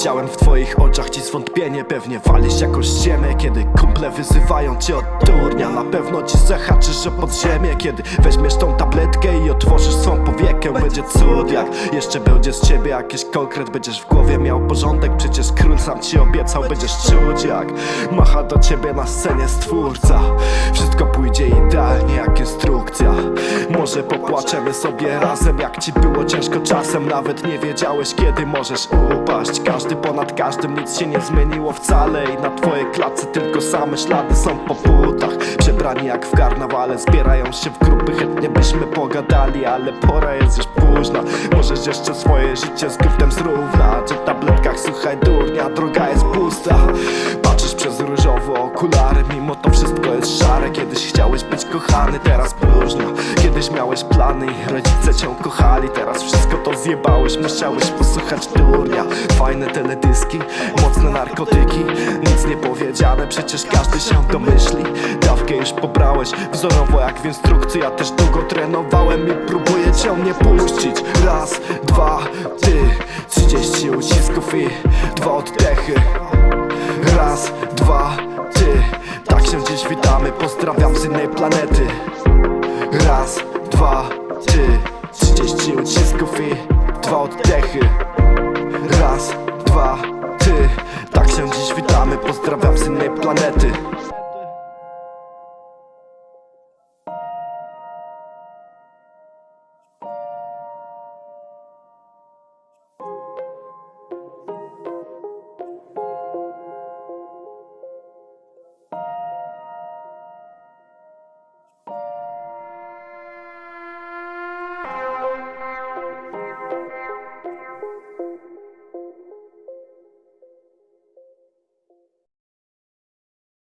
Widziałem w twoich oczach ci zwątpienie. Pewnie walisz jakąś ziemię Kiedy kumple wyzywają cię od durnia Na pewno ci zahaczysz o podziemie Kiedy weźmiesz tą tabletkę i otworzysz swą powiekę. Będzie cud jak jeszcze będzie z ciebie jakiś konkret. Będziesz w głowie miał porządek Przecież król sam ci obiecał. Będziesz czuć jak macha do ciebie na scenie stwórca. Wszystko pójdzie idealnie Może popłaczemy sobie razem. Jak ci było ciężko czasem Nawet nie wiedziałeś kiedy możesz upaść. Każdy ponad każdym nic się nie zmieniło wcale. I na twojej klatce tylko same ślady są po butach Przebrani jak w karnawale Zbierają się w grupy. Chętnie byśmy pogadali Ale pora jest już późna. Możesz jeszcze swoje życie z griftem zrównać. O tabletkach słuchaj durnia Droga jest pusta jest szare Kiedyś chciałeś być kochany Teraz próżno. Kiedyś miałeś plany i rodzice cię kochali Teraz wszystko to zjebałeś Musiałeś posłuchać durnia Fajne teledyski, mocne narkotyki Nic nie powiedziane, przecież każdy się domyśli. Dawkę już pobrałeś, wzorowo jak w instrukcji Ja też długo trenowałem i próbuję cię nie puścić. Raz, dwa, ty Trzydzieści ucisków i dwa oddechy z innej planety. Raz, dwa, ty Trzydzieści ucisków i dwa oddechy. Raz, dwa, ty Tak się dziś witamy, pozdrawiam z innej planety